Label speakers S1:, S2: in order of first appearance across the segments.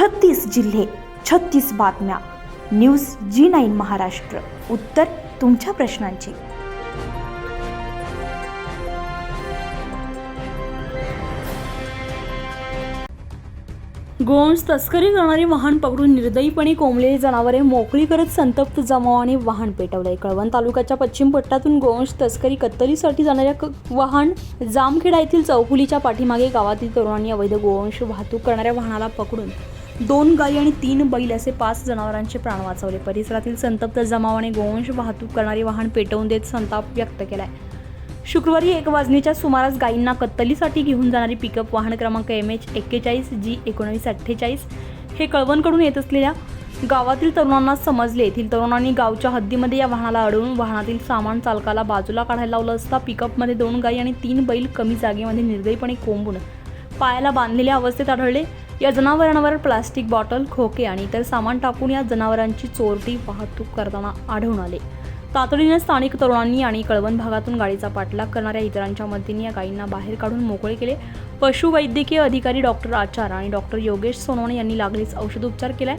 S1: छत्तीस जिल्हे छत्तीस बातम्या. News G nine Maharashtra. उत्तर तुमच्या प्रश्नांची.
S2: गोवंश तस्करी करणारी वाहन पकडून निर्दयीपणे कोंबलेली जनावरे मोकळी करत संतप्त जमावाने वाहन पेटवलंय. कळवण तालुक्याच्या पश्चिम पट्ट्यातून गोवंश तस्करी कत्तलीसाठी जाणाऱ्या वाहन जामखेडा येथील चौफुलीच्या पाठीमागे गावातील तरुणांनी अवैध गोवंश वाहतूक करणाऱ्या वाहनाला पकडून दोन गायी आणि तीन बैल असे पाच जनावरांचे प्राण वाचवले. परिसरातील संतप्त जमावाने गोवंश वाहतूक करणारी वाहन पेटवून देत संताप व्यक्त केलाय. शुक्रवारी एक वाजण्याच्या सुमारास गायींना कत्तलीसाठी घेऊन जाणारी पिकअप वाहन क्रमांक एम एच एक्केचाळीस जी एकोणावीस अठ्ठेचाळीस हे कळवणकडून येत असलेल्या गावातील तरुणांना समजले. येथील तरुणांनी गावच्या हद्दीमध्ये या वाहनाला अडवून वाहनातील सामान चालकाला बाजूला काढायला लावलं असता पिकअपमध्ये दोन गायी आणि तीन बैल कमी जागेमध्ये निर्दयीपणे कोंबून पायाला बांधलेल्या अवस्थेत आढळले. या जनावरांवर प्लास्टिक बॉटल खोके आणि इतर सामान टाकून या जनावरांची चोरटी वाहतूक करताना आढळून आले. तातडीने स्थानिक तरुणांनी आणि कळवण भागातून गाडीचा पाठलाग करणाऱ्या इतरांच्या मदतीने या गायींना बाहेर काढून मोकळे केले. पशुवैद्यकीय अधिकारी डॉक्टर आचार आणि डॉक्टर योगेश सोनवणे यांनी लागलीच औषधोपचार केलाय.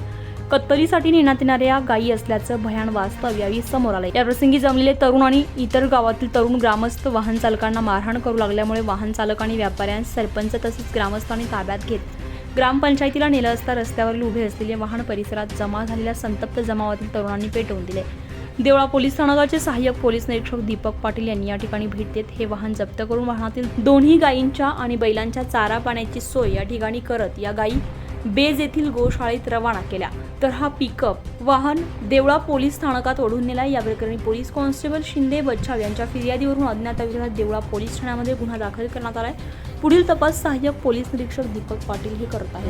S2: कत्तलीसाठी नेण्यात येणाऱ्या गायी असल्याचं भयान वास्तव यावेळी समोर आले या प्रसंगी जमलेले तरुण आणि इतर गावातील तरुण ग्रामस्थ वाहन चालकांना मारहाण करू लागल्यामुळे वाहन चालक आणि व्यापाऱ्यांस सरपंच तसेच ग्रामस्थांनी ताब्यात घेत ग्रामपंचायतीला नेलं असता रस्त्यावरील उभे असलेले वाहन परिसरात जमा झालेल्या संतप्त जमावातील तरुणांनी पेटवून दिले. देवळा पोलीस स्थानकाचे सहाय्यक पोलीस निरीक्षक दीपक पाटील यांनी या ठिकाणी भेट देत हे वाहन जप्त करून वाहनातील दोन्ही गायींच्या आणि बैलांच्या चारा पाण्याची सोय या ठिकाणी करत या गायी बेज येथील गोशाळेत रवाना केल्या. तर हा पिकअप वाहन देवळा पोलीस स्थानकात ओढून नेला. या प्रकरणी पोलीस कॉन्स्टेबल शिंदे बच्छाव यांच्या फिर्यादीवरून अज्ञाताविरोधात देवळा पोलीस ठाण्यामध्ये गुन्हा दाखल करण्यात आलाय. पुढील तपास सहाय्यक पोलीस निरीक्षक दीपक पाटील हे करत आहेत.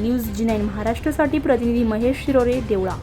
S2: न्यूज जी नाईन महाराष्ट्रासाठी प्रतिनिधी महेश शिरोरे देवळा.